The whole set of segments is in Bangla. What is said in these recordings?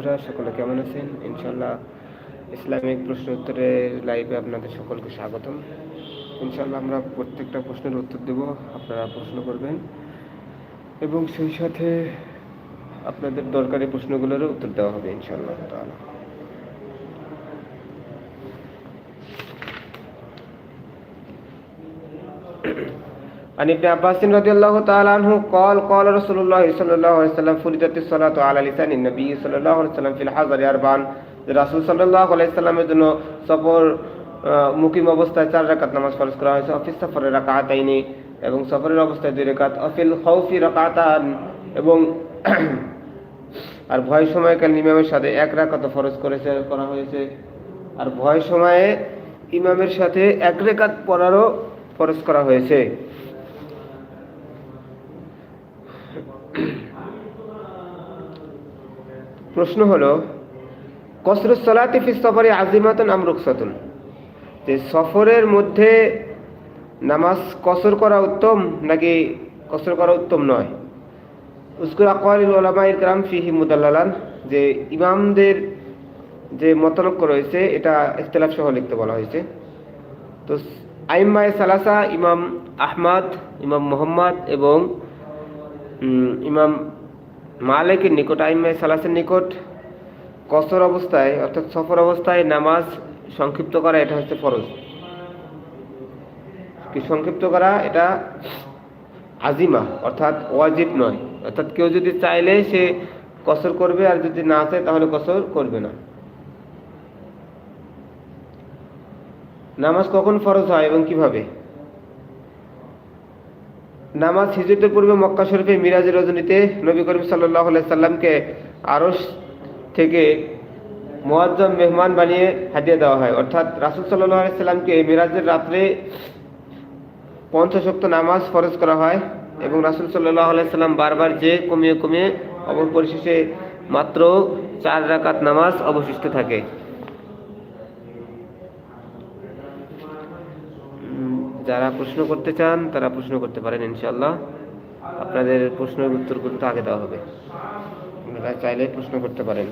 বন্ধুরা, সকলে কেমন আছেন? ইনশাল্লাহ ইসলামিক প্রশ্ন উত্তরের লাইভে আপনাদের সকলকে স্বাগতম। ইনশাল্লাহ আমরা প্রত্যেকটা প্রশ্নের উত্তর দেব, আপনারা প্রশ্ন করবেন। এবং সেই সাথে আপনাদের দরকারি প্রশ্নগুলোরও উত্তর দেওয়া হবে ইনশাল্লাহ তাআলা। عن ابن عباس رضي الله تعالى عنه قال قال رسول الله صلى الله عليه وسلم فرضت الصلاة على لسان النبي صلى الله عليه وسلم في الحضر أربعا রাসূল সাল্লাল্লাহু আলাইহি সাল্লামের জন্য সফর আহ, মুকিম অবস্থায় চার রাকাত নামাজ ফরজ করা হয়েছে অফিস সফরে রাকাতাইনি এবং সফরের অবস্থায় দুই রাকাত অফিল খাউফি রাকাতান এবং আর ভয় সময়কাল ইমামের সাথে এক রাকাত ফরজ করেছে করা হয়েছে আর ভয় সময়ে ইমামের সাথে এক রেখাত পড়ারও ফরজ করা হয়েছে প্রশ্ন হলো কসরুস সলাতি ফি সফরে আজিমাতুন আম রুকসাতুন যে সফরের মধ্যে নামাজ কসর করা উত্তম নাকি কসর করা উত্তম নয়? উস্কুর আকওয়াল ওলামা ইকরাম ফিহি মুদাল্লালান, যে ইমামদের যে মতনক্য রয়েছে, এটা ইখতিলাফ সহ লিখতে বলা হয়েছে। তো আইম্মায় সালাসা ইমাম আহমাদ, ইমাম মোহাম্মদ এবং ইমাম মালিকের নিকট আইম্মায় সালাসের নিকট কসর অবস্থায়, অর্থাৎ সফর অবস্থায় নামাজ সংক্ষিপ্ত করা, এটা হচ্ছে ফরজ। সংক্ষিপ্ত করা? এটা আজিমা, অর্থাৎ ওয়াজিব নয়। অর্থাৎ কেউ যদি চাইলে সে কসর করবে, আর যদি না চায়, তাহলে কসর করবে না। নামাজ কখন ফরজ হয় এবং কীভাবে? নামাজ হিজরতের পূর্বে মক্কা শরীফে মিরাজের রজনীতে নবী করিম সাল্লাহ সাল্লামকে আরস থেকে মোয়াজ্জম মেহমান বানিয়ে হাতিয়ে দেওয়া হয়। অর্থাৎ রাসুল সাল্লাহ সাল্লামকে মিরাজের রাত্রে পঞ্চশক্ত নামাজ ফরজ করা হয় এবং রাসুল সাল্লাহ সাল্লাম বারবার যে কমিয়ে কমিয়ে অবর পরিশেষে মাত্র চার রাকাত নামাজ অবশিষ্ট থাকে। যারা প্রশ্ন করতে চান তারা প্রশ্ন করতে পারেন ইনশাল্লাহ আপনাদের প্রশ্নের উত্তর কিন্তু আগে দেওয়া হবে আপনারা চাইলে প্রশ্ন করতে পারেন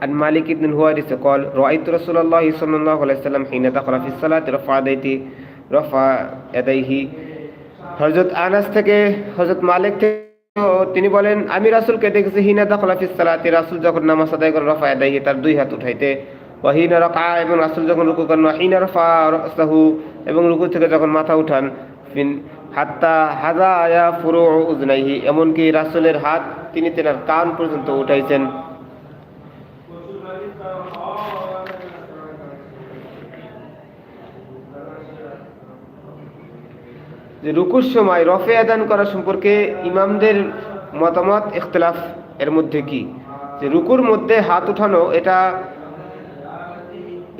عن مالك بن الهوارث قال رأيت رسول الله صلى الله عليه وسلم حين دخل في الصلاة رفع يديه رفع يديه হযরত আনাস থেকে হযরত মালিক থেকে তিনি বলেন আমি রাসূলকে দেখেছি হিনা দাখলা ফিস সালাতি রাসূল যখন নামাজ আদায় করে রফা আদায়হি তার দুই হাত উঠাইতে ওয়াহিনা রাকা এবং রাসূল যখন রুকু করেন ওয়াহিনা রফা রাসাহু এবং রুকু থেকে যখন মাথা উঠান, ফিন, হাত্তা হাজা আয়া উজনাইহি এমনকি রাসূলের হাত তিনি তেনার কান পর্যন্ত উঠাইছেন। যে রুকুর সময় রফে আদান করা সম্পর্কে ইমামদের মতামত, ইখতলাফ এর মধ্যে কি? যে রুকুর মধ্যে হাত উঠানো, এটা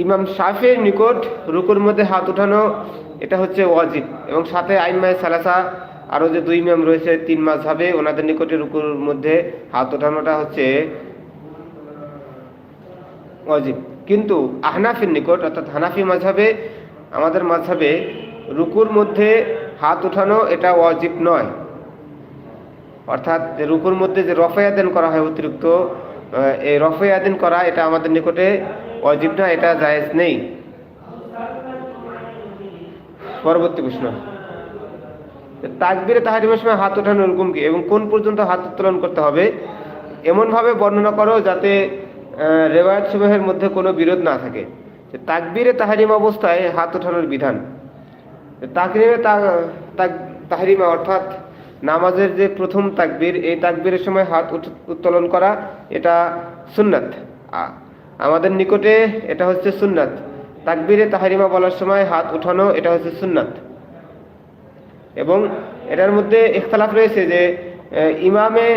ইমাম শাফের নিকট রুকুর মধ্যে হাত উঠানো, এটা হচ্ছে ওয়াজিব। এবং সাথে আইনমায় সালাসা, আরও যে দুই ইমাম রয়েছে, তিন মাস হবে ওনাদের নিকটে রুকুর মধ্যে হাত ওঠানোটা হচ্ছে ওয়াজিব। কিন্তু আহনাফির নিকট, অর্থাৎ হানাফি মাঝাবে আমাদের মাঝাবে রুকুর মধ্যে হাত উঠানো এটা ওয়াজিব নয়। অর্থাৎ রুকুর মধ্যে যে রফে আদেন করা হয় অতিরিক্ত এই রফে আদেন করা এটা আমাদের নিকটে ওয়াজিব না এটা জায়েজ নেই। পরবর্তী প্রশ্ন। তাকবিরে তাহারিমের সময় হাত ওঠানো এরকম কি? এবং কোন পর্যন্ত হাত উত্তোলন করতে হবে? এমনভাবে বর্ণনা করো যাতে রেওয়ায়ত সমূহের মধ্যে কোনো বিরোধ না থাকে। তাকবিরে তাহারিম অবস্থায় হাত ওঠানোর বিধান। তাকরিমে তাহরিমা অর্থাৎ নামাজের যে প্রথম তাকবীর, এই তাকবীরের সময় হাত উত- উত্তোলন করা, এটা সুন্নাত। আমাদের নিকটে এটা হচ্ছে সুন্নাত। তাকবিরে তাহারিমা বলার সময় হাত উঠানো এটা হচ্ছে সুন্নাত। এবং এটার মধ্যে ইখতলাফ রয়েছে যে ইমামে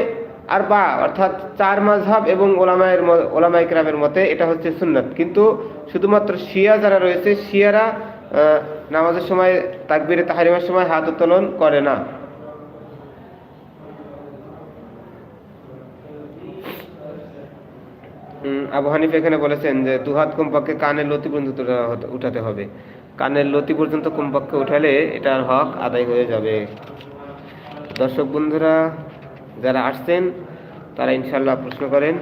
আর বা অর্থাৎ চার মাঝহাব এবং ওলামায়ের ওলামায়ে কেরামের মতে এটা হচ্ছে সুন্নাত। কিন্তু শুধুমাত্র শিয়া যারা রয়েছে, শিয়ারা নামাজের সময়, তাকবিরে তাহারিমার সময় হাত উত্তোলন করে না। আবু হানিফ এখানে বলেছেন যে, দুহাত কমপক্ষে কানের লতি পর্যন্ত উঠাতে হবে। কানের লতি পর্যন্ত কমপক্ষে উঠালে এটার হক আদায় হয়ে যাবে। দর্শক বন্ধুরা, যারা আসছেন, তারা ইনশাল্লাহ প্রশ্ন করেন।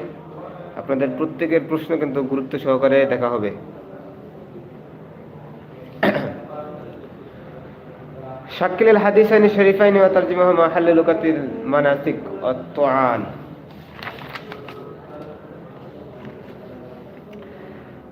আপনাদের প্রত্যেকের প্রশ্ন কিন্তু গুরুত্ব সহকারে দেখা হবে। শাকিল আল হাদিসাইনি শরীফাইনি ওয়া তারজুমাহু মাহাল্লু লুকাতিল মানাসিক আত-তুআন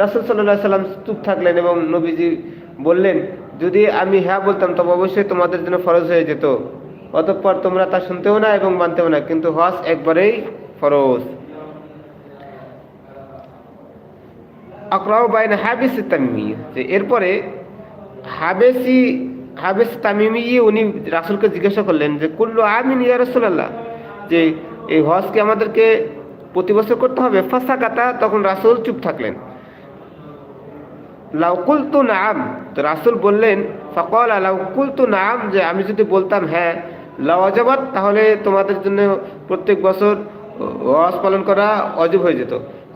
রাসুল সাল্লাহ সাল্লাম চুপ থাকলেন এবং নবীজি বললেন, যদি আমি হ্যাঁ বলতাম, তবে অবশ্যই তোমাদের জন্য ফরজ হয়ে যেত। অতঃপর তোমরা তা শুনতেও না এবং মানতেও না, কিন্তু হজ একবারেই ফরজ। আকরাও বাইন হাবিস তামিমি, যে এরপরে হাবেসি, হাবেস তামিমি, উনি রাসুলকে জিজ্ঞাসা করলেন যে, কুল্লু আমিন ইয়া রাসূলুল্লাহ? যে, এই হজ কি আমাদেরকে প্রতি বছর করতে হবে। ফাঁসা কাতা তখন রাসুল চুপ থাকলেন। লাউকুল নাম তো রাসুল বললেন, ফকল লাউকুল নাম যে আমি যদি বলতাম হ্যাঁ লাওয়াজাবাদ তাহলে তোমাদের জন্য প্রত্যেক বছর ওয়াজ পালন করা অজব হয়ে যেত।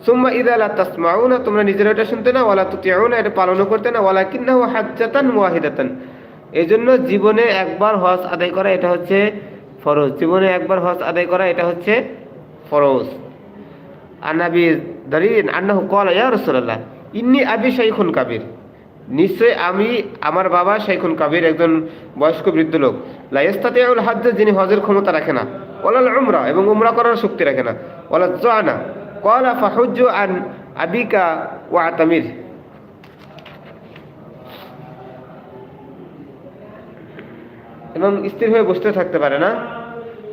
সুম্মা ইদা লা তাসমাউনা, তোমরা নিজেরা এটা শুনতে না ওলা ওয়ালা তুতিউনা, এটা পালনও করতে না ওলা ওয়ালা কিন্নাহু হাজ্জাতান ওয়াহিদাতান। এই জন্য জীবনে একবার হজ আদায় করা এটা হচ্ছে ফরজ। জীবনে একবার হজ আদায় করা এটা হচ্ছে ফরজ। আনাবি দারিন আন্নাহু ক্বালা ইয়া রাসূলুল্লাহ। ইন্নি আবি শাইখুন কাবির। নিশ্চয় আমি আমার বাবা শাইখুন কাবির, একজন বয়স্ক বৃদ্ধ লোক। লাইস্তাতিউল হাজ্জ, যিনি হজের ক্ষমতা রাখে না। ওয়ালাল উমরা, এবং উমরা করার শক্তি রাখে না। ওয়ালা জানা, ক্বালা ফাহুজ্জু আন আবিকা ওয়া আতামির। এবং স্থির হয়ে বসতে থাকতে পারে না।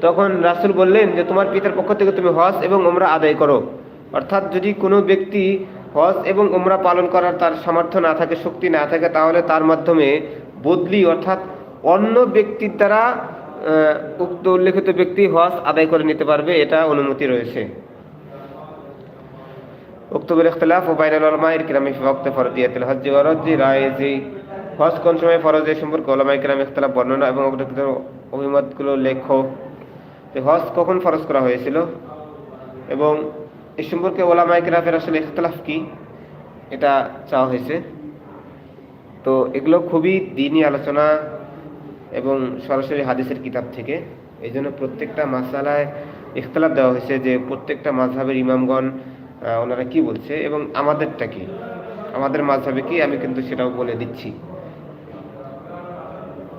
তখন রাসুল বললেন যে, তোমার পিতার পক্ষ থেকে তুমি হজ এবং ওমরা আদায় করো। অর্থাৎ যদি কোনো ব্যক্তি হজ এবং ওমরা পালন করার তার সামর্থ্য না থাকে, শক্তি না থাকে, তাহলে তার মাধ্যমে বদলি অর্থাৎ অন্য ব্যক্তির দ্বারা উক্ত উল্লেখিত ব্যক্তি হজ আদায় করে নিতে পারবে, এটা অনুমতি রয়েছে। উক্তবের ইখতিলাফ ও বাইনাল উলামা ইরকিরামি ফি ওয়াক্ত ফরদিয়াতিল হজ্জ ওয়া রজ্জি রায়জি হজ কোন সময় ফরজ এই সম্পর্কে ওলামা ইকরাম ইখতিলাফ বর্ণনা এবং অভিমতগুলো লেখো হজ কখন ফরজ করা হয়েছিল এবং এই সম্পর্কে ওলামা ইকরামের আসলে ইখতিলাফ কি? এটা চাওয়া হয়েছে। তো এগুলো খুবই দিনই আলোচনা এবং সরাসরি হাদিসের কিতাব থেকে। এই জন্য প্রত্যেকটা মাসালায় ইখতলাফ দেওয়া হয়েছে যে প্রত্যেকটা মাঝহাবের ইমামগণ ওনারা কি বলছে এবং আমাদেরটা কি? আমাদের মাঝহাবে কি? আমি কিন্তু সেটাও বলে দিচ্ছি।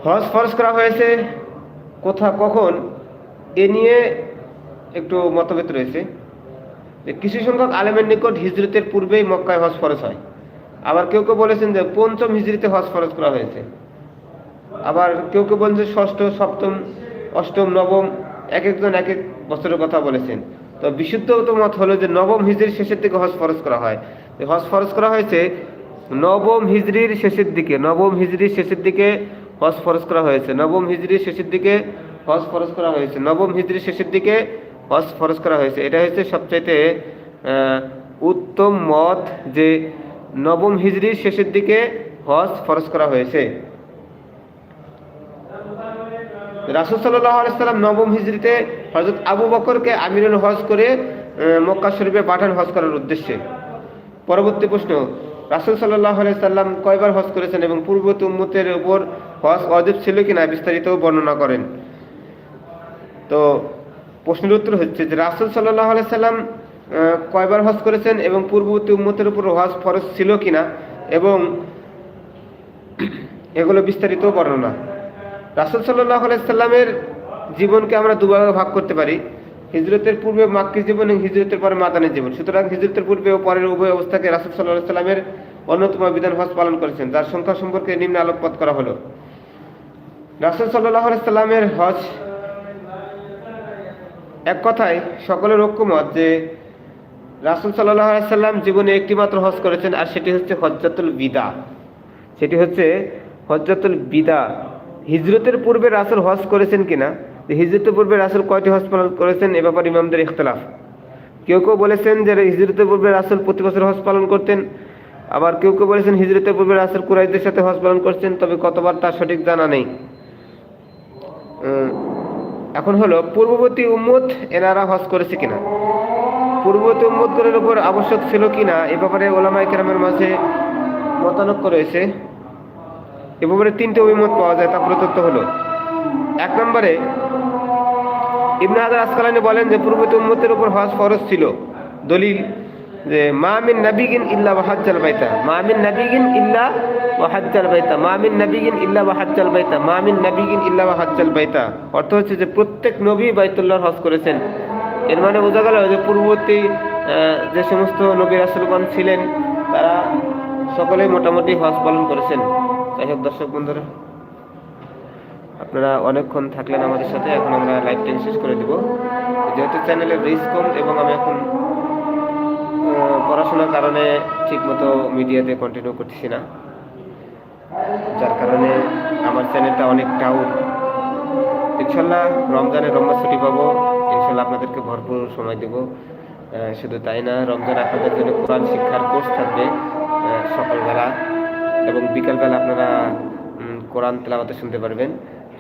হজ ফরজ করা হয়েছে কোথা, কখন? এ নিয়ে একটু মতভেদ রয়েছে। যে কিছু সংখ্যক আলেমের নিকট হিজরতের পূর্বেই মক্কায় হজ ফরজ হয়। আবার কেউ কেউ বলেছেন যে পঞ্চম হিজরিতে হজ ফরজ করা হয়েছে। আবার কেউ কেউ বলছে ষষ্ঠ, সপ্তম, অষ্টম, নবম এক একজন এক এক বছরের কথা বলেছেন। তো বিশুদ্ধ মত হলো যে নবম হিজরির শেষের দিকে হজ ফরজ করা হয়। হজ ফরজ করা হয়েছে নবম হিজরির শেষের দিকে, নবম হিজড়ির শেষের দিকে হজ ফরজ করা হয়েছে। নবম হিজড়ির শেষের দিকে হজ ফরজ করা হয়েছে। নবম হিজরির শেষের দিকে হজ ফরজ করা হয়েছে। এটা হচ্ছে সবচাইতে উত্তম মত যে নবম হিজরির শেষের দিকে হজ ফরজ করা হয়েছে। রাসুল সাল্লাহ নবম হিজরিতে হজরত আবু বকরকে আমিরুল হজ করে মক্কা শরীফে পাঠান হজ করার উদ্দেশ্যে। পরবর্তী প্রশ্ন, রাসুল সাল্লাম কয়বার হজ করেছেন এবং পূর্ববর্তী উম্মতের উপর হজ অজীব ছিল কিনা বিস্তারিত বর্ণনা করেন। তো প্রশ্নের উত্তর হচ্ছে যে রাসুল সাল্লাহ সাল্লাম কয়বার হজ করেছেন এবং পূর্ববর্তী উম্মতের উপর হজ ফরজ ছিল কিনা এবং এগুলো বিস্তারিত বর্ণনা। রাসুল সাল্লাহ সাল্লামের জীবনকে আমরা দুভাগে ভাগ করতে পারি। হিজরতের পূর্বে মাক্কি জীবন এবং হিজরতের পরে মাদানের জীবন। সুতরাং হিজরতের পূর্বে ও পরের উভয় অবস্থাকে রাসুল সাল্লাহ সাল্লামের অন্যতম বিধান হজ পালন করেছেন, যার সংখ্যা সম্পর্কে নিম্ন আলোকপাত করা হলো। রাসুল সাল্লাহ সাল্লামের হজ এক কথায়, সকলের ঐক্যমত যে রাসুল সাল্লাম জীবনে একটি মাত্র হজ করেছেন, আর সেটি হচ্ছে হজ্জাতুল বিদা। সেটি হচ্ছে হজ্জাতুল বিদা। হিজরতের পূর্বে রাসুল হজ করেছেন কিনা? হিজরতের পূর্বে রাসুল কয়টি হজ পালন করেছেন, এ ব্যাপারে ইমামদের ইখতলাফ। কেউ কেউ বলেছেন যে হিজরতের পূর্বে রাসুল প্রতি বছর হজ পালন করতেন, আবার কেউ কেউ বলেছেন হিজরতের পূর্বে রাসুল কুরাইদের সাথে হজ পালন করছেন, তবে কতবার তার সঠিক জানা নেই। এখন হলো, পূর্ববর্তী উম্মত এনারা হজ করেছে কিনা? পূর্ববর্তী উম্মতগুলোর উপর আবশ্যক ছিল কিনা? এ ব্যাপারে ওলামা কেরামের মাঝে মতানক্য রয়েছে। এ ব্যাপারে তিনটে অভিমত পাওয়া যায়, তা প্রদত্ত হলো। এক নম্বরে, ইবনে আসকালানি বলেন যে, পূর্ববর্তী উম্মতের উপর হজ ফরজ ছিল। দলিল যে মামিন নাবিগিন ইল্লা ওয়াহাজ্জাল বাইতা। মামিন নাবিগিন ইল্লা ওয়াহাজ্জাল বাইতা। মামিন নাবিগিন ইল্লা ওয়াহাজ্জাল বাইতা। মামিন নাবিগিন ইল্লা ওয়াহাজ্জাল বাইতা। অর্থ হচ্ছে যে প্রত্যেক নবী বাইতুল্লাহর হজ করেছেন। এর মানে বোঝা গেল যে পূর্ববর্তী যে সমস্ত নবী রাসুলগণ ছিলেন, তারা সকলেই মোটামুটি হজ পালন করেছেন। যাই হোক দর্শক বন্ধুরা, আপনারা অনেকক্ষণ থাকলেন আমাদের সাথে। এখন আমরা লাইভটা শেষ করে দেব। যেহেতু চ্যানেলের রিস্ক কম এবং আমি এখন পড়াশোনার কারণে ঠিকমতো মিডিয়াতে কন্টিনিউ করতেছি না। যার কারণে আমার চ্যানেলটা অনেক ডাউন ইনশাল্লাহ রমজানে রমজান ছুটি পাবো। ইনশাল্লাহ আপনাদেরকে ভরপুর সময় দেব। শুধু তাই না, রমজান আপনাদের জন্য কোরআন শিক্ষার কোর্স থাকবে সকালবেলা এবং বিকালবেলা আপনারা কোরআন তেলাওয়াতে শুনতে পারবেন।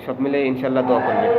সব মিলে ইনশাল্লাহ দোয়া করবেন।